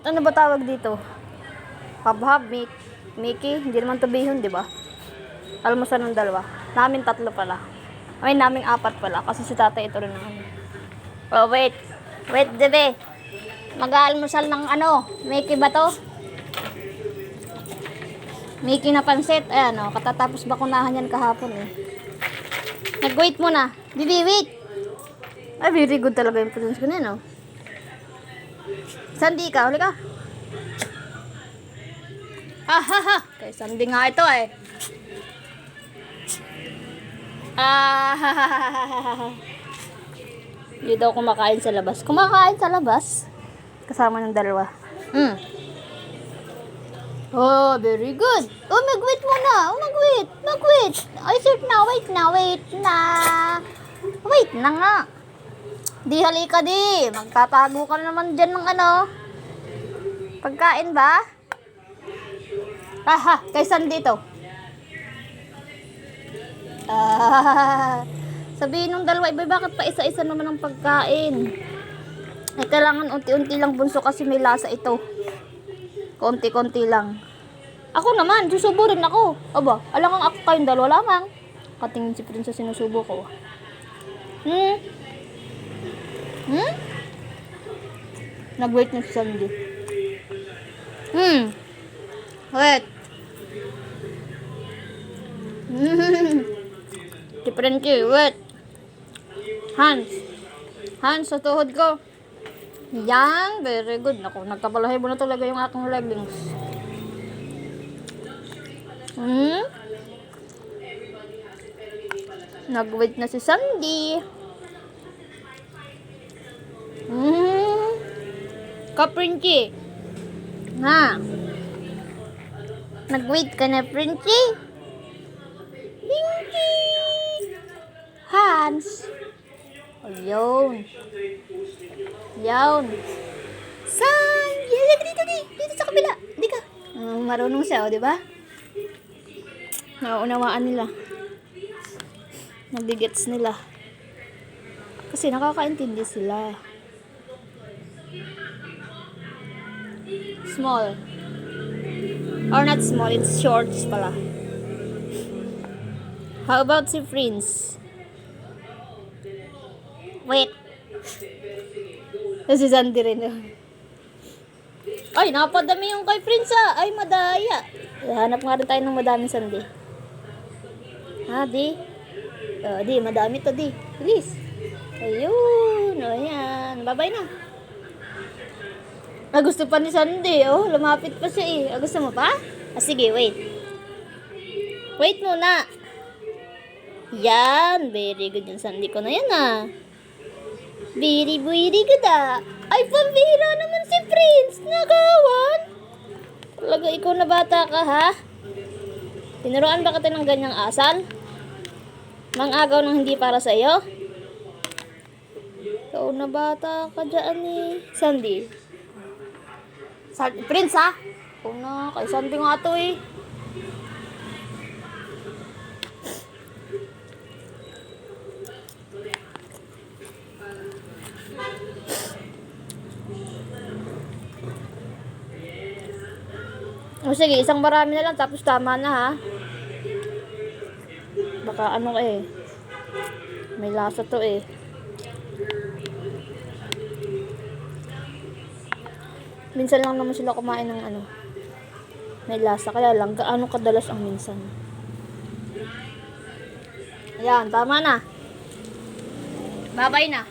Ano ba tawag dito? Habhab, Mik Mickey, hindi naman to bihon, di ba? Almusal ng dalawa. Namin tatlo pala. Ay, naming apat pala. Kasi si tatay ito rin ang ano. Oh, wait. Wait, debe. Mag-aalmusal ng ano? Mickey ba to? Mickey na pansit. Ayan, oh. Katatapos bakunahan yan kahapon, eh. Nag-wait muna. Bibi, wait. Ay, very good talaga yung presence ko na oh. Sandy ka, huli ka. Ah, ha, ha. Kay Sandy nga ito eh. Ah, ha, ha, ha, ha, ha, ha. Hindi daw kumakain sa labas. Kumakain sa labas. Kasama ng dalawa. Mm. Oh, very good. Oh, mag-wait muna. Oh, mag-wait. Mag-wait. Ay, sir, na. Wait na. Wait na. Wait na nga. Di halika di. Magtatago ka naman dyan ng ano. Pagkain ba? Aha, kay San dito. Ah, sabihin ng dalawa, iba bakit pa isa-isa naman ang pagkain? Ay, kailangan unti-unti lang bunso kasi may lasa ito. Konti-konti lang. Ako naman, susubo rin ako. Aba, alangang ako kayong dalawa lamang. Katingin si Princess sinusubo ko. Hmm? Hmm? Nag-wait na si Sandy. Hmm. Wait. Hmm. Different key. Wait. Hands. Hands sa tuhod ko. Yan. Very good. Naku, nagkapalahibo na talaga yung aking leggings. Hmm? Nag-wait na si Sandy. Hmm. Kaprinchi. Ha. Nag-wait ka na, Princhy? Princhy! Hans. Ayun. Ayun. San? Yan, dito, dito, dito sa kabila. Hindi ka. Ah, marunong siya, o, di ba? Nauunawaan nila. Nabigets nila. Kasi nakakaintindi sila. Small. Or not small, it's shorts pala. How about si Prince? Wait. Si Sandy rin. oh. Ay, napadami yung kay Prince ah. Ay, madaya. Hanap nga rin tayo ng madaming Sandy. Ha, di? Oh, di, madami to, di. Please. Ayun. O, yan. Bye-bye na. Ah, gusto pa ni Sandy, oh. Lumapit pa siya eh. Ah, gusto mo pa? Ah, sige, wait. Wait muna. Yan. Very good yung Sandy ko na yan, ah. Very, very good, ah. Ay, pambira naman si Prince. Nagawan. Talaga ikaw na bata ka, ha? Tinuruan ba kita ng ganyang asal? Mang-agaw ng hindi para sa iyo? Ikaw na bata ka dyan, eh. Sandy. Sa Prince ha? Oo na, kay Sandy nga eh. O sige, isang marami na lang tapos tama na ha. Baka ano eh. May lasa to eh. Minsan lang naman sila kumain ng ano. May lasa. Kaya lang, gaano kadalas ang minsan. Ayan, tama na. Babay na.